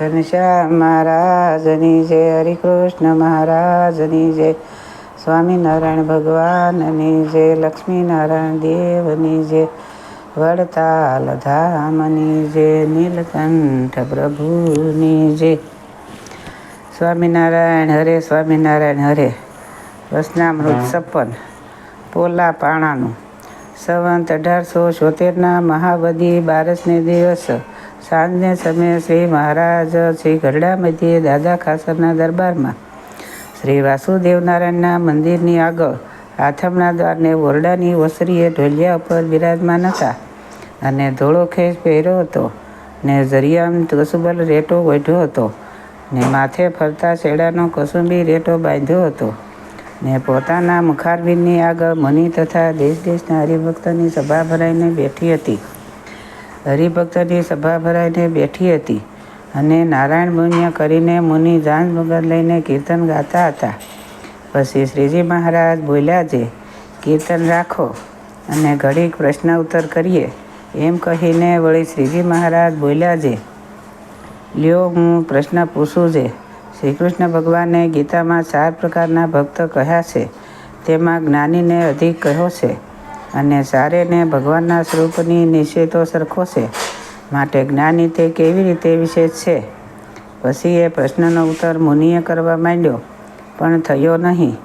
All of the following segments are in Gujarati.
ઘનશ્યામ મહારાજની જય હરિકૃષ્ણ મહારાજની જય સ્વામિનારાયણ ભગવાનની જય લક્ષ્મીનારાયણ દેવની જય વડતાલ ધામની જય નીલકંઠ પ્રભુની જય. સ્વામિનારાયણ હરે સ્વામિનારાયણ હરે. વસનામૃત સપન. પોલા પાણાનું. સંવંત અઢારસો છોતેરના મહાબદી બારસને દિવસ સાંજને સમયે શ્રી મહારાજ શ્રી ગરડા મધ્યે દાદા ખાસરના દરબારમાં શ્રી વાસુદેવ નારાયણના મંદિરની આગળ આથમના દ્વારને ઓરડાની ઓસરીએ ઢોલિયા ઉપર બિરાજમાન હતા અને ધોળો ખેસ પહેર્યો હતો ને જરિયામ કસુબલ રેટો વઢ્યો હતો ને માથે ફરતા શેડાનો કસુંબી રેટો બાંધ્યો હતો ને પોતાના મુખારબીનની આગળ મની તથા દેશ દેશના હરિભક્તની સભા ભરાઈને બેઠી હતી. હરિભક્તની સભા ભરાઈને બેઠી હતી અને નારાયણ મુન્ય કરીને મુનિ જાન મગર લઈને કીર્તન ગાતા હતા. પછી શ્રીજી મહારાજ બોલ્યા છે, કીર્તન રાખો અને ઘડીક પ્રશ્ન ઉત્તર કરીએ. એમ કહીને વળી શ્રીજી મહારાજ બોલ્યા છે, લ્યો, હું પ્રશ્ન પૂછું છે. શ્રી કૃષ્ણ ભગવાને ગીતામાં ચાર પ્રકારના ભક્ત કહ્યા છે. તેમાં જ્ઞાનીને અધિક કહ્યો છે. અને ચારેને ભગવાનના સ્વરૂપની નિશ્ચિતો સરખો છે. માટે જ્ઞાની તે કેવી રીતે વિશેષ છે? પછી એ પ્રશ્નનો ઉત્તર મુનિએ કરવા માંડ્યો, પણ થયો નહીં.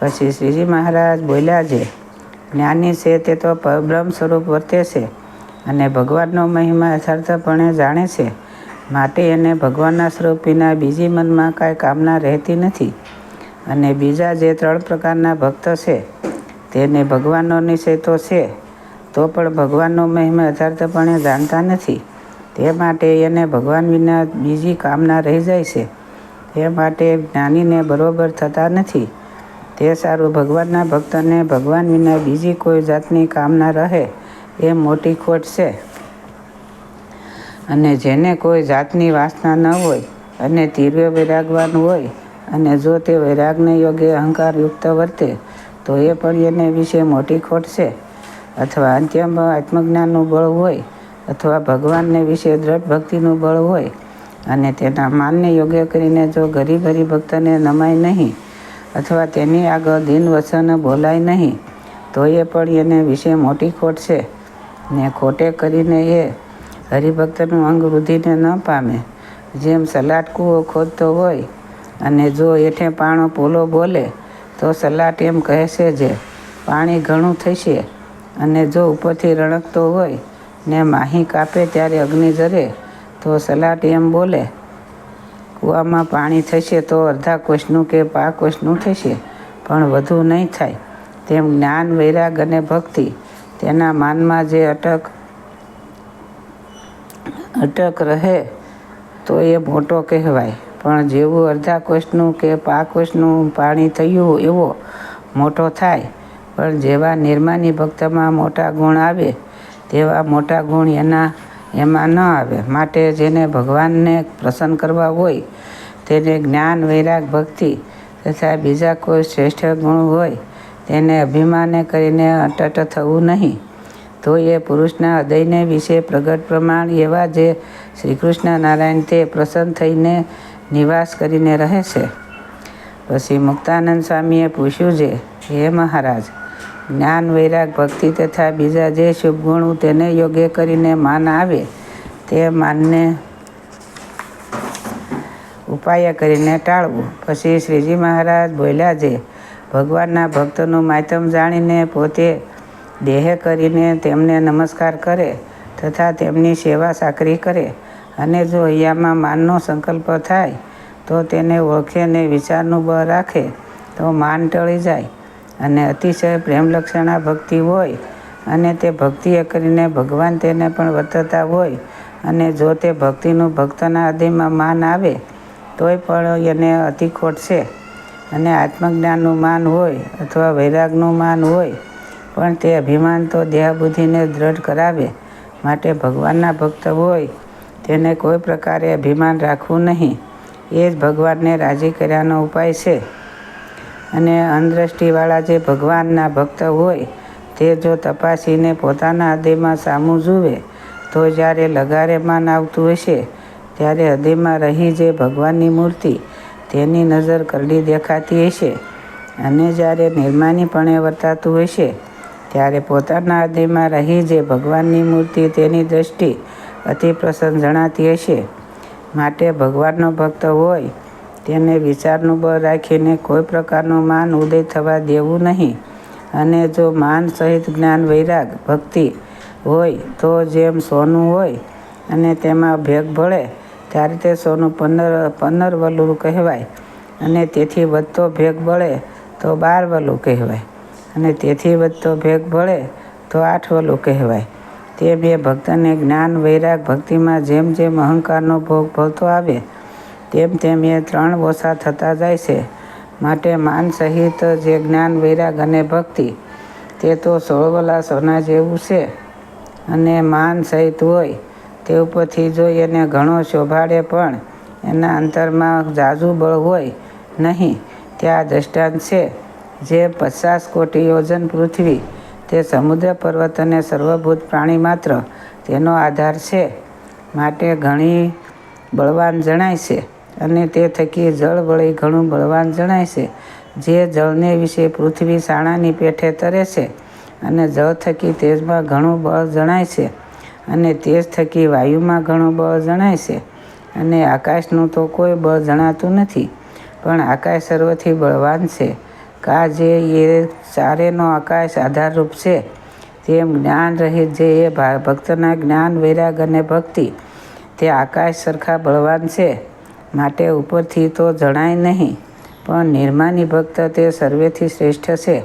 પછી શ્રીજી મહારાજ બોલ્યા છે, જ્ઞાની છે તે તો પરબ્રહ્મ સ્વરૂપ વર્તે છે અને ભગવાનનો મહિમા યથાર્થપણે જાણે છે. માટે એને ભગવાનના સ્વરૂપ વિના બીજી મનમાં કાંઈ કામના રહેતી નથી. અને બીજા જે ત્રણ પ્રકારના ભક્ત છે તેને ભગવાનનો નિશ્ચય તો છે. તો પણ ભગવાનનો મહિમા યથાર્થપણે જાણતા નથી. તે માટે એને ભગવાન વિના બીજી કામના રહી જાય છે. તે માટે જ્ઞાનીને બરોબર થતા નથી. તે સારું ભગવાનના ભક્તને ભગવાન વિના બીજી કોઈ જાતની કામના રહે એ મોટી ખોટ છે. અને જેને કોઈ જાતની વાસના ન હોય અને તીવ્ર વૈરાગવાનું હોય અને જો તે વૈરાગને યોગ્ય અહંકારયુક્ત વર્તે તો એ પણ એને વિશે મોટી ખોટ છે. અથવા અંત્યમ આત્મજ્ઞાનનું બળ હોય, અથવા ભગવાનને વિશે દ્રઢ ભક્તિનું બળ હોય, અને તેના માનને યોગ્ય કરીને જો ગરીબ હરિભક્તને નમાય નહીં, અથવા તેની આગળ દિન વચન બોલાય નહીં, તો એ પણ એને વિશે મોટી ખોટ છે. ને ખોટે કરીને એ હરિભક્તનું અંગ વૃદ્ધિને ન પામે. જેમ સલાડ કૂવો ખોદતો હોય, અને જો એઠે પાણો પોલો બોલે તો સલાટ એમ કહેશે જે, પાણી ઘણું થશે અને જો ઉપરથી રણકતો હોય ને માહી કાપે ત્યારે અગ્નિ જરે તો સલાટ એમ બોલે, કૂવામાં પાણી થશે તો અડધા કોષનું કે પા કોષનું થશે, પણ વધુ નહીં થાય. તેમ જ્ઞાન, વૈરાગ અને ભક્તિ તેના માનમાં જે અટક અટક રહે, તો એ મોટો કહેવાય. પણ જેવું અડધા કોષનું કે પા કોષનું પાણી થયું એવો મોટો થાય, પણ જેવા નિર્માની ભક્તમાં મોટા ગુણ આવે, તેવા મોટા ગુણ એના એમાં ન આવે. માટે જેને ભગવાનને પ્રસન્ન કરવા હોય, તેને જ્ઞાન વૈરાગ ભક્તિ તથા બીજા કોઈ શ્રેષ્ઠ ગુણ હોય, તેને અભિમાને કરીને અટટ થવું નહીં. તો એ પુરુષના હૃદયને વિશે પ્રગટ પ્રમાણ એવા જે શ્રીકૃષ્ણ નારાયણ તે પ્રસન્ન થઈને નિવાસ કરીને રહે છે. પછી મુક્તાનંદ સ્વામીએ પૂછ્યું છે, હે મહારાજ, જ્ઞાન, વૈરાગ, ભક્તિ તથા બીજા જે શુભ ગુણો તેને યોગ્ય કરીને માન આવે, તે માનને ઉપાય કરીને ટાળવું. પછી શ્રીજી મહારાજ બોલ્યા છે, ભગવાનના ભક્તનું માધ્યમ જાણીને પોતે દેહ કરીને તેમને નમસ્કાર કરે તથા તેમની સેવા સાકરી કરે અને જો અહીંયામાં માનનો સંકલ્પ થાય તો તેને ઓળખે ને વિચારનું બળ રાખે તો માન ટળી જાય. અને અતિશય પ્રેમલક્ષણા ભક્તિ હોય અને તે ભક્તિ કરીને ભગવાન તેને પણ વર્તતા હોય અને જો તે ભક્તિનું ભક્તના હૃદયમાં માન આવે, તોય પણ એને અતિ છે. અને આત્મજ્ઞાનનું માન હોય અથવા વૈરાગનું માન હોય, પણ તે અભિમાન તો દેહબુદ્ધિને દ્રઢ કરાવે માટે ભગવાનના ભક્ત હોય, તેને કોઈ પ્રકારે અભિમાન રાખવું નહીં. એ જ ભગવાનને રાજી કર્યાનો ઉપાય છે. અને અંધદ્રષ્ટિવાળા જે ભગવાનના ભક્ત હોય, તે જો તપાસીને પોતાના હૃદયમાં સામું જુએ, તો જ્યારે લગારે માન આવતું હશે, ત્યારે હૃદયમાં રહી જે ભગવાનની મૂર્તિ, તેની નજર કરડી દેખાતી હશે. અને જ્યારે નિર્માનીપણે વર્તાતું હશે, ત્યારે પોતાના હૃદયમાં રહી જે ભગવાનની મૂર્તિ, તેની દ્રષ્ટિ અતિ પ્રસન્ન જણાતી હશે. માટે ભગવાનનો ભક્ત હોય, તેને વિચારનું બળ રાખીને કોઈ પ્રકારનું માન ઉદય થવા દેવું નહીં. અને જો માન સહિત જ્ઞાન વૈરાગ, ભક્તિ હોય તો જેમ સોનું હોય અને તેમાં ભેગ ભળે, ત્યારે તે સોનું પંદર પંદરવલું કહેવાય. અને તેથી વધતો ભેગ ભળે તો બારવલું કહેવાય. અને તેથી વધતો ભેગ ભળે તો આઠવલું કહેવાય. તેમ એ ભક્તને જ્ઞાન, વૈરાગ ભક્તિમાં જેમ જેમ અહંકારનો ભોગ ભોગતો આવે, તેમ તેમ એ ત્રણ ઓછા થતા જાય છે. માટે માન સહિત જે જ્ઞાન, વૈરાગ અને ભક્તિ, તે તો સોળવલા સોના જેવું છે. અને માન સહિત હોય, તે ઉપરથી જોઈ એને ઘણો શોભાડે પણ, એના અંતરમાં જાજુ બળ હોય નહીં, ત્યાં દ્રષ્ટાંત છે. જે પચાસ કોટી યોજન પૃથ્વી તે સમુદ્ર પર્વત અને સર્વભૂત પ્રાણી માત્ર તેનો આધાર છે માટે ઘણી બળવાન જણાય છે અને તે થકી જળ વળી ઘણું બળવાન જણાય છે. જે જળને વિશે પૃથ્વી સાણાની પેઠે તરે છે અને જળ થકી તેજમાં ઘણું બળ જણાય છે અને તેજ થકી વાયુમાં ઘણું બળ જણાય છે અને આકાશનું તો કોઈ બળ જણાતું નથી, પણ આકાશ સર્વથી બળવાન છે. કા જે એ ચારેનો આકાશ આધારરૂપ છે. તેમ જ્ઞાન રહિત જે એ ભક્તના જ્ઞાન, વૈરાગ અને ભક્તિ તે આકાશ સરખા બળવાન છે. માટે ઉપરથી તો જણાય નહીં, પણ નિર્માની ભક્ત તે સર્વેથી શ્રેષ્ઠ છે.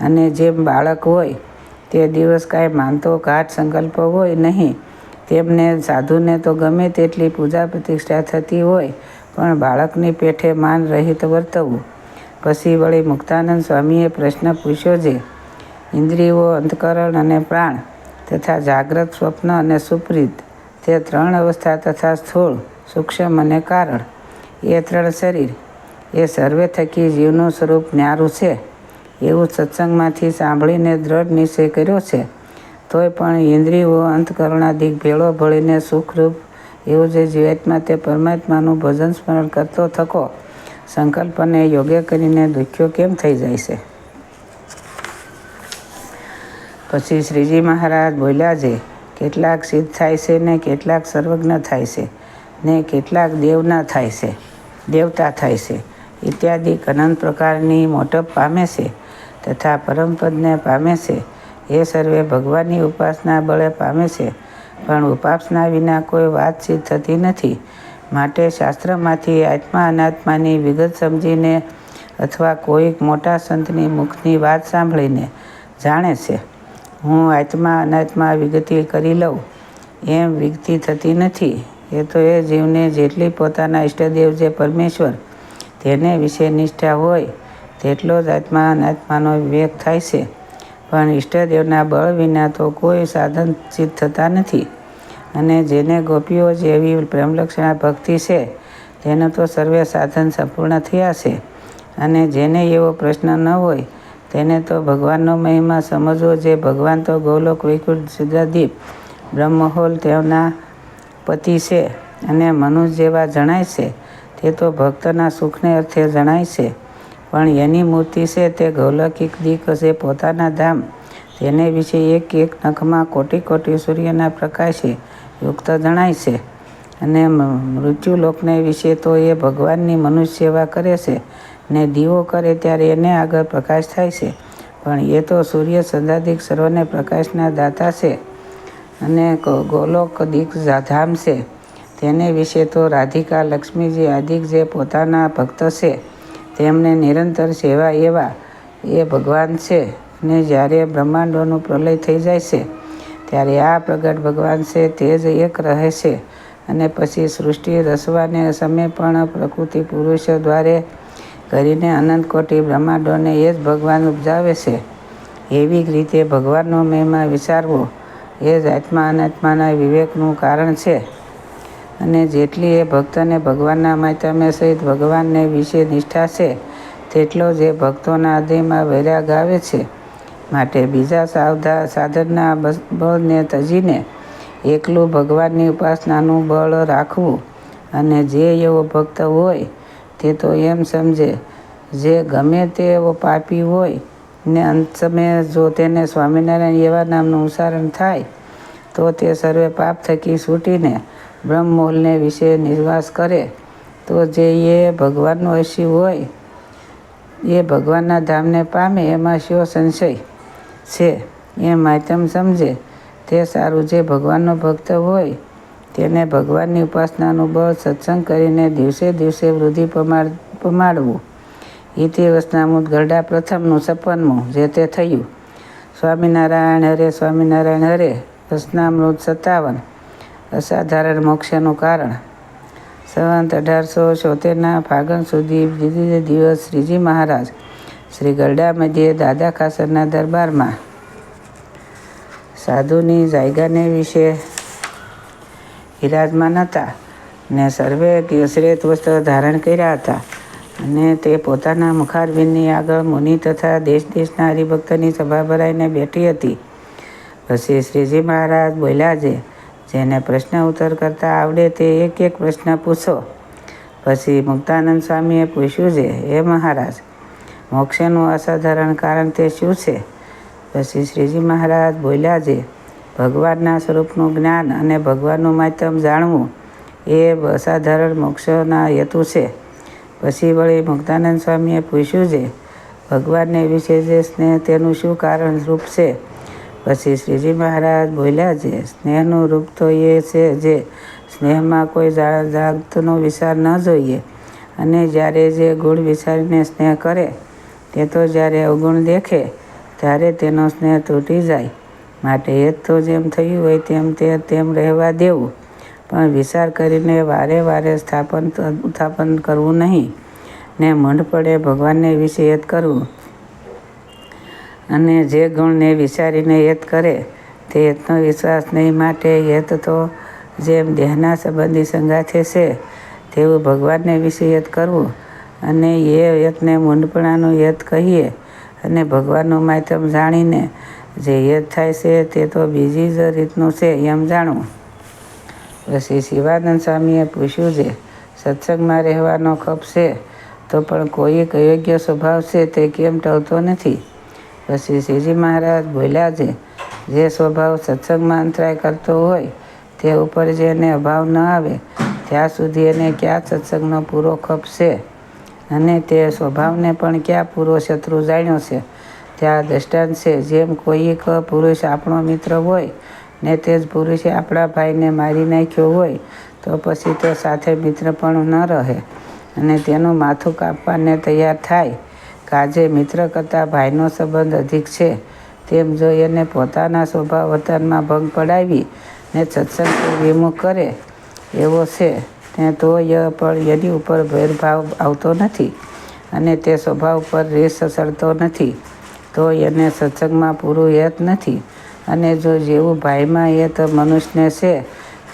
અને જેમ બાળક હોય, તે દિવસ કાંઈ માનતો ઘાટ સંકલ્પ હોય નહીં. તેમને સાધુને તો ગમે તેટલી પૂજા પ્રતિષ્ઠા થતી હોય, પણ બાળકની પેઠે માન રહિત વર્તવું પછી વળી મુક્તાનંદ સ્વામીએ પ્રશ્ન પૂછ્યો છે ઇન્દ્રિયો અંતકરણ અને પ્રાણ તથા જાગ્રત સ્વપ્ન અને સુપ્રીત તે ત્રણ અવસ્થા તથા સ્થૂળ, સૂક્ષ્મ અને કારણ, એ ત્રણ શરીર, એ સર્વે થકી જીવનું સ્વરૂપ ન્યારું છે? એવું સત્સંગમાંથી સાંભળીને દ્રઢ નિશ્ચય કર્યો છે? તોય પણ ઇન્દ્રિયો અંતકરણાધિક ભેળો ભળીને સુખરૂપ એવું જે જીવાત્મા તે પરમાત્માનું ભજન સ્મરણ કરતો થકો સંકલ્પને યોગ્ય કરીને દુખ્યો કેમ થઈ જાય છે? પછી શ્રીજી મહારાજ બોલ્યા છે, કેટલાક સિદ્ધ થાય છે ને કેટલાક સર્વજ્ઞ થાય છે ને કેટલાક દેવના થાય છે, દેવતા થાય છે. ઇત્યાદિ અનંત પ્રકારની મોટપ પામે છે તથા પરમપદને પામે છે. એ સર્વે ભગવાનની ઉપાસના બળે પામે છે, પણ ઉપાસના વિના કોઈ વાતચીત થતી નથી. માટે શાસ્ત્રમાંથી આત્મા અનાત્માની વિગત સમજીને અથવા કોઈક મોટા સંતની મુખની વાત સાંભળીને જાણે છે, હું આત્મા અનાત્મા વિગતિ કરી લઉં. એમ વિગતિ થતી નથી. એ તો એ જીવને જેટલી પોતાના ઈષ્ટદેવ જે પરમેશ્વર, તેને વિશે નિષ્ઠા હોય, તેટલો જ આત્મા અનાત્માનો વિવેક થાય છે. પણ ઈષ્ટદેવના બળ વિના તો કોઈ સાધન સિદ્ધ થતા નથી. અને જેને ગોપીઓ જેવી પ્રેમલક્ષણા ભક્તિ છે, તેનું તો સર્વે સાધન સંપૂર્ણ થયા છે. અને જેને એવો પ્રશ્ન ન હોય, તેને તો ભગવાનનો મહિમા સમજવો જે ભગવાન તો ગૌલોક વૈકુંઠ સિદ્ધાદીપ બ્રહ્મહોલ તેમના પતિ છે અને મનુષ્ય જેવા જણાય છે. તે તો ભક્તના સુખને અર્થે જણાય છે. પણ એની મૂર્તિ છે તે ગૌલૌકિક દીક છે પોતાના ધામ. તેને વિશે એક એક નખમાં કોટી કોટી સૂર્યના પ્રકાશે યુક્ત જણાય છે. અને મૃત્યુલોકને વિશે તો એ ભગવાનની મનુષ્ય સેવા કરે છે ને દીવો કરે ત્યારે એને આગળ પ્રકાશ થાય છે. પણ એ તો સૂર્ય સદાધિક સર્વને પ્રકાશના દાતા છે અને ગોલોક દીક ધામ છે. તેને વિશે તો રાધિકા લક્ષ્મીજી આદિક જે પોતાના ભક્ત છે, તેમને નિરંતર સેવા એવા એ ભગવાન છે અને જ્યારે બ્રહ્માંડોનું પ્રલય થઈ જાય છે ત્યારે આ પ્રગટ ભગવાન છે તે જ એક રહે છે. અને પછી સૃષ્ટિ રસવાને સમય પણ પ્રકૃતિ પુરુષ દ્વારે કરીને અનંત કોટી બ્રહ્માંડોને એ જ ભગવાન ઉપજાવે છે. એવી રીતે ભગવાનનો મહિમા વિચારવો એ જ આત્મા અનાત્માના વિવેકનું કારણ છે. અને જેટલી એ ભક્તને ભગવાનના માધ્યમે સહિત ભગવાનને વિશે નિષ્ઠા છે, તેટલો જ એ ભક્તોના હૃદયમાં વૈરાગ આવે છે. માટે બીજા સાવધા સાધનના બળને તજીને એકલું ભગવાનની ઉપાસનાનું બળ રાખવું અને જે એવો ભક્ત હોય તે તો એમ સમજે, જે ગમે તે એવો પાપી હોય ને અંત સમયે જો તેને સ્વામિનારાયણ એવા નામનું ઉચ્ચારણ થાય, તો તે સર્વે પાપ થકી છૂટીને બ્રહ્મમૂલને વિશે નિર્વાસ કરે. તો જે એ ભગવાનનો હસી હોય, એ ભગવાનના ધામને પામે એમાં શિવ સંશય? છે. એ માહિતમ સમજે. તે સારું જે ભગવાનનો ભક્ત હોય, તેને ભગવાનની ઉપાસનાનું બળ સત્સંગ કરીને દિવસે દિવસે વૃદ્ધિ પમાડ, પમાડવું. ઇતિ વસનામૃત ગરડા પ્રથમનું છપ્પનમું, જે તે થયું. સ્વામિનારાયણ હરે સ્વામિનારાયણ હરે, વસનામૃત સત્તાવન. અસાધારણ મોક્ષનું કારણ. સંવંત અઢારસો છોતેરના ફાગણ સુધી દિવસ શ્રીજી મહારાજ શ્રી ગરડા મધ્યે દાદા ખાસરના દરબારમાં સાધુની જાયગાને વિશે વિરાજમાન હતા ને સર્વે શ્રેત વસ્ત્ર ધારણ કર્યા હતા અને તે પોતાના મુખારબિનની આગળ મુનિ તથા દેશ દેશના હરિભક્તની સભા ભરાઈને બેઠી હતી. પછી શ્રીજી મહારાજ બોલ્યા છે, જેને પ્રશ્ન ઉત્તર કરતા આવડે તે એક એક પ્રશ્ન પૂછો. પછી મુક્તાનંદ સ્વામીએ પૂછ્યું છે, હે મહારાજ મોક્ષનું અસાધારણ કારણ તે શું છે? પછી શ્રીજી મહારાજ બોલ્યા છે, ભગવાનના સ્વરૂપનું જ્ઞાન અને ભગવાનનું માધ્યમ જાણવું એ અસાધારણ મોક્ષના હેતુ છે. પછી વળી મુક્તાનંદ સ્વામીએ પૂછ્યું છે, ભગવાનને વિશે જે સ્નેહ તેનું શું કારણ રૂપ છે? પછી શ્રીજી મહારાજ બોલ્યા છે, સ્નેહનું રૂપ તો એ છે જે સ્નેહમાં કોઈ જાગતનો વિચાર ન જોઈએ અને જ્યારે જે ગુણ વિચારીને સ્નેહ કરે તે તો જ્યારે અવગુણ દેખે, ત્યારે તેનો સ્નેહ તૂટી જાય. માટે એ તો જેમ થયું હોય તેમ તે તેમ રહેવા દેવું. પણ વિચાર કરીને વારે વારે સ્થાપન ઉત્થાપન કરવું નહીં. ને મંડ પડે ભગવાનને વિશે યત કરવું. અને જે ગુણને વિચારીને યત કરે, તે યત્નો વિશ્વાસ નહીં માટે યત તો જેમ દેહના સંબંધી સંગાથે છે, તેવું ભગવાનને વિશે યત કરવું. અને એ યતને મૂંડપણાનું યત કહીએ અને ભગવાનનું માધ્યમ જાણીને જે યત થાય છે તે તો બીજી જ રીતનું છે એમ જાણવું પછી શિવાનંદ સ્વામીએ પૂછ્યું છે, સત્સંગમાં રહેવાનો ખપ છે, તો પણ કોઈ યોગ્ય સ્વભાવ છે તે કેમ ટળતો નથી? પછી શ્રીજી મહારાજ બોલ્યા છે, જે સ્વભાવ સત્સંગમાં અંતરાય કરતો હોય, તે ઉપર જેને અભાવ ન આવે, ત્યાં સુધી એને ક્યાં સત્સંગનો પૂરો ખપ છે? અને તે સ્વભાવને પણ ક્યાં પૂરો શત્રુ જાણ્યો છે? ત્યાં દ્રષ્ટાંત છે. જેમ કોઈ એક પુરુષ આપણો મિત્ર હોય ને તે જ પુરુષે આપણા ભાઈને મારી નાખ્યો હોય, તો પછી તે સાથે મિત્ર પણ ન રહે અને તેનું માથું કાપવાને તૈયાર થાય. કાજે મિત્ર કરતાં ભાઈનો સંબંધ અધિક છે. તેમ જો એને પોતાના સ્વભાવ વતનમાં ભંગ પડાવી ને સત્સંગ વિમુખ કરે એવો છે. તે તો પણ યની ઉપર ભેદભાવ આવતો નથી અને તે સ્વભાવ પર રેસ અસરતો નથી. તો એને સત્સંગમાં પૂરું યત નથી. અને જો જેવું ભાઈમાં યત મનુષ્યને છે,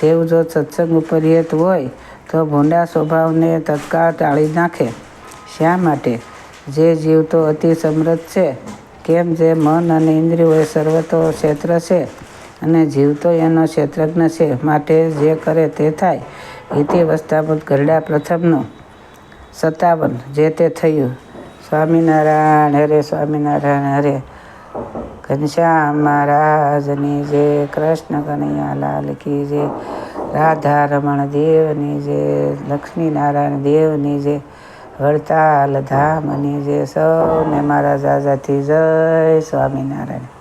તેવું જો સત્સંગ ઉપર યત હોય, તો ભૂંડા સ્વભાવને તત્કાળ ટાળી નાખે. શા માટે? જે જીવ તો અતિ સમૃદ્ધ છે, કેમ જે મન અને ઇન્દ્રિયો એ સર્વતો ક્ષેત્ર છે અને જીવ તો એનો ક્ષેત્રજ્ઞ છે, માટે જે કરે તે થાય. ઇતિ વસ્તામૃત ગરડા પ્રથમનું સત્તાવન જે તે થયું. સ્વામિનારાયણ હરે સ્વામિનારાયણ હરે. ઘનશ્યામ મહારાજની જે, કૃષ્ણ કનૈયા લાલ કી જે રાધા રમણ દેવની જે, લક્ષ્મીનારાયણ દેવની જે વડતાલ ધામની જે, સૌને મારા જાજાથી જય સ્વામિનારાયણ.